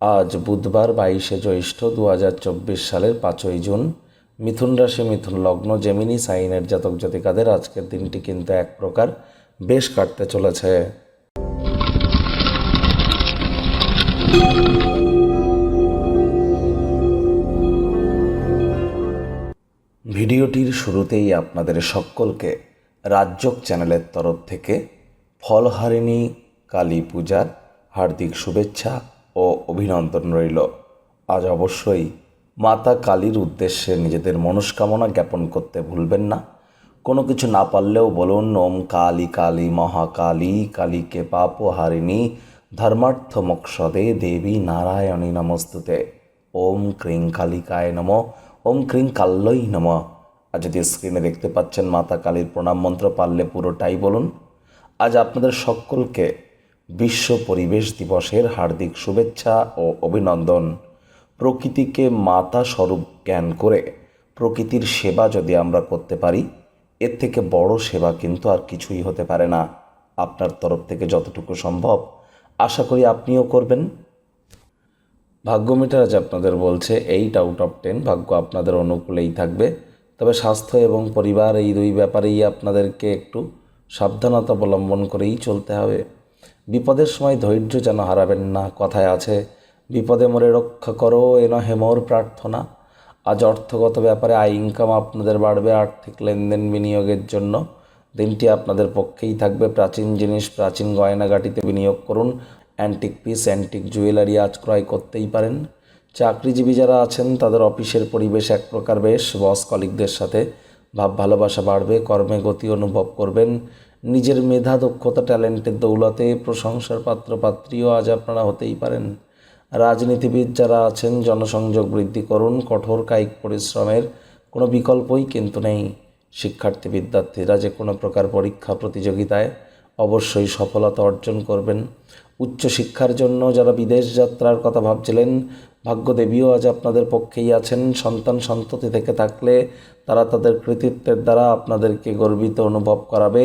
আজ বুধবার বাইশে জ্যৈষ্ঠ দু হাজার চব্বিশ সালের পাঁচই জুন। মিথুন রাশি, মিথুন লগ্ন, জেমিনি, সাইনের জাতক জাতিকাদের আজকের দিনটি কিন্তু এক প্রকার বেশ কাটতে চলেছে। ভিডিওটির শুরুতেই আপনাদের সকলকে রাজ্যক চ্যানেলের তরফ থেকে ফলহারিণী, কালী পূজার হার্দিক শুভেচ্ছা ও অভিনন্দন রইল। আজ অবশ্যই মাতা কালীর উদ্দেশ্যে নিজেদের মনস্কামনা জ্ঞাপন করতে ভুলবেন না। কোনো কিছু না পারলেও বলুন, ওম কালী কালী, মহাকালী, কালীকে পাপহারিণী ধর্মার্থ মোক্ষদে দেবী নারায়ণী নমস্তুতে। ওম ক্রিং কালিকায় নম, ওম ক্রিং কাল্লই নম। আর যদি স্ক্রিনে দেখতে পাচ্ছেন মাতা কালীর প্রণাম মন্ত্র পারলে পুরোটাই বলুন। আজ আপনাদের সকলকে বিশ্ব পরিবেশ দিবসের হার্দিক শুভেচ্ছা ও অভিনন্দন। প্রকৃতিকে মাতা স্বরূপ জ্ঞান করে প্রকৃতির সেবা যদি আমরা করতে পারি, এর থেকে বড় সেবা কিন্তু আর কিছুই হতে পারে না। আপনার তরফ থেকে যতটুকু সম্ভব, আশা করি আপনিও করবেন। ভাগ্য মিটার আজ আপনাদের বলছে এইট আউট অফ টেন ভাগ্য আপনাদের অনুকূলেই থাকবে। তবে স্বাস্থ্য এবং পরিবার এই দুই ব্যাপারেই আপনাদেরকে একটু সাবধানতা অবলম্বন করেই চলতে হবে। বিপদের সময় ধৈর্য যেন হারাবেন না, কথায় আছে, বিপদে মরে রক্ষা করো, এ নহে প্রার্থনা। আজ অর্থগত ব্যাপারে আয় ইনকাম আপনাদের বাড়বে, আর্থিক লেনদেন বিনিয়োগের জন্য। দিনটি আপনাদের পক্ষেই থাকবে। প্রাচীন জিনিস, প্রাচীন গয়নাগাটিতে বিনিয়োগ করুন। অ্যান্টিক পিস, অ্যান্টিক জুয়েলারি আজ ক্রয় করতেই পারেন। চাকরিজীবী যারা আছেন, তাদের অফিসের পরিবেশ এক প্রকার বেশ। বস কলিকদের সাথে ভাব ভালোবাসা বাড়বে, কর্মে গতি অনুভব করবেন। নিজের মেধা, দক্ষতা, ট্যালেন্টের দৌলতে প্রশংসার পাত্র, পাত্রীও আজ আপনারা হতেই পারেন। রাজনীতিবিদ যারা আছেন, জনসংযোগ বৃদ্ধি করুন, কঠোর কায়িক পরিশ্রমের কোনো বিকল্পই কিন্তু নেই। শিক্ষার্থী, বিদ্যার্থীরা যে কোনো প্রকার পরীক্ষা, প্রতিযোগিতায় অবশ্যই সফলতা অর্জন করবেন। উচ্চশিক্ষার জন্য যারা বিদেশ যাত্রার কথা ভাবছিলেন, ভাগ্যদেবীও আজ আপনাদের পক্ষেই আছেন। সন্তান সন্ততি থেকে থাকলে তারা তাদের কৃতিত্বের দ্বারা আপনাদেরকে গর্বিত অনুভব করাবে।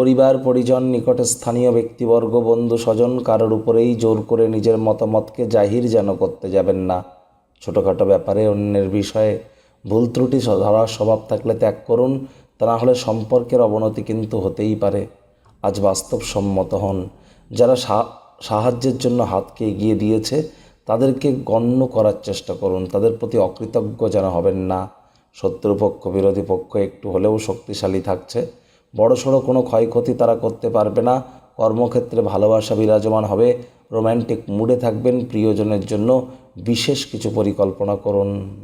পরিবার, পরিজন, নিকটে স্থানীয় ব্যক্তিবর্গ, বন্ধু, স্বজন কারোর উপরেই জোর করে নিজের মতামতকে জাহির যেন করতে যাবেন না। ছোটোখাটো ব্যাপারে অন্যের বিষয়ে ভুল ত্রুটি ধরার স্বভাব থাকলে ত্যাগ করুন, তা না হলে সম্পর্কের অবনতি কিন্তু হতেই পারে। আজ বাস্তবসম্মত হন। যারা সাহায্যের জন্য হাতকে এগিয়ে দিয়েছে, তাদেরকে গণ্য করার চেষ্টা করুন। তাদের প্রতি অকৃতজ্ঞ যেন হবেন না। শত্রুপক্ষ, বিরোধী পক্ষ একটু হলেও শক্তিশালী থাকছে। বড়সড় কোনো ক্ষয়ক্ষতি তারা করতে পারবে না। কর্মক্ষেত্রে ভালোবাসা বিরাজমান হবে। রোম্যান্টিক মুডে থাকবেন প্রিয়জনের জন্য। বিশেষ কিছু পরিকল্পনা করুন।